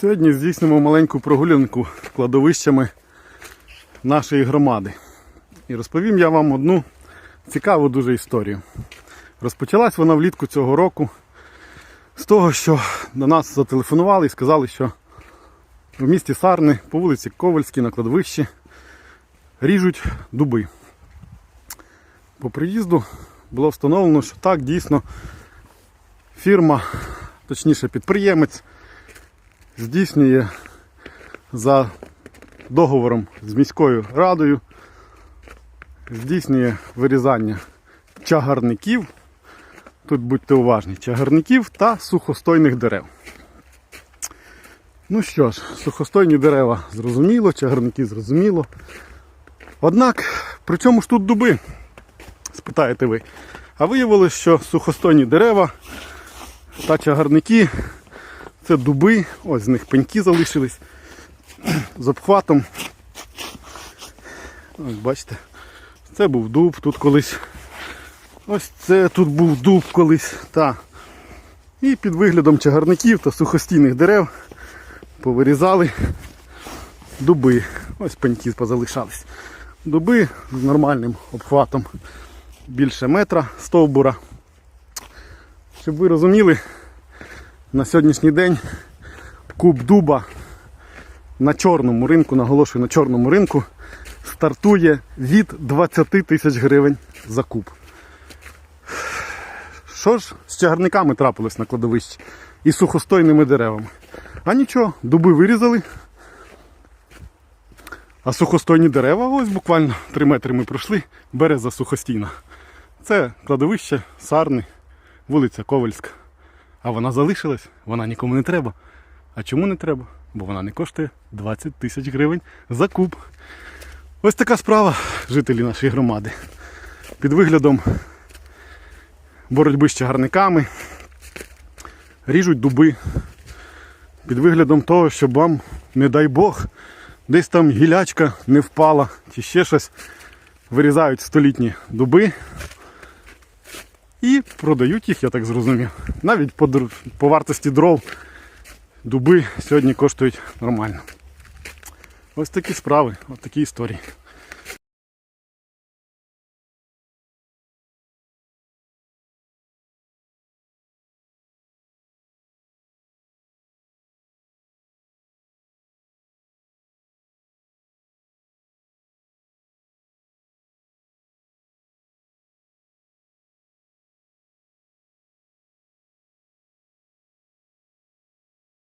Сьогодні здійснимо маленьку прогулянку кладовищами нашої громади. І розповім я вам одну цікаву дуже історію. Розпочалась вона влітку цього року з того, що до нас зателефонували і сказали, що в місті Сарни по вулиці Ковальській на кладовищі ріжуть дуби. По приїзду було встановлено, що так дійсно фірма, точніше підприємець, здійснює за договором з міською радою, здійснює вирізання чагарників. Тут будьте уважні, чагарників та сухостойних дерев. Ну що ж, сухостойні дерева зрозуміло, чагарники зрозуміло. Однак, при чому ж тут дуби? Спитаєте ви. А виявилось, що сухостойні дерева та чагарники це дуби, ось з них пеньки залишились з обхватом. Ось бачите, це був дуб тут колись. Ось це тут був дуб колись. Та. І під виглядом чагарників та сухостійних дерев повирізали дуби. Ось пеньки позалишались. Дуби з нормальним обхватом більше метра стовбура. Щоб ви розуміли, на сьогоднішній день куб дуба на чорному ринку, наголошую, на чорному ринку стартує від 20 тисяч гривень за куб. Що ж з чагарниками трапилось на кладовищі і сухостойними деревами? А нічого, дуби вирізали. А сухостойні дерева, ось буквально 3 метри ми пройшли, береза сухостійна. Це кладовище Сарни, вулиця Ковальська. А вона залишилась, вона нікому не треба. А чому не треба? Бо вона не коштує 20 тисяч гривень за куб. Ось така справа, жителі нашої громади. Під виглядом боротьби з чагарниками ріжуть дуби. Під виглядом того, щоб вам, не дай Бог, десь там гілячка не впала чи ще щось. Вирізають столітні дуби і продають їх, я так зрозумів. Навіть по, по вартості дров дуби сьогодні коштують нормально. Ось такі справи, ось такі історії.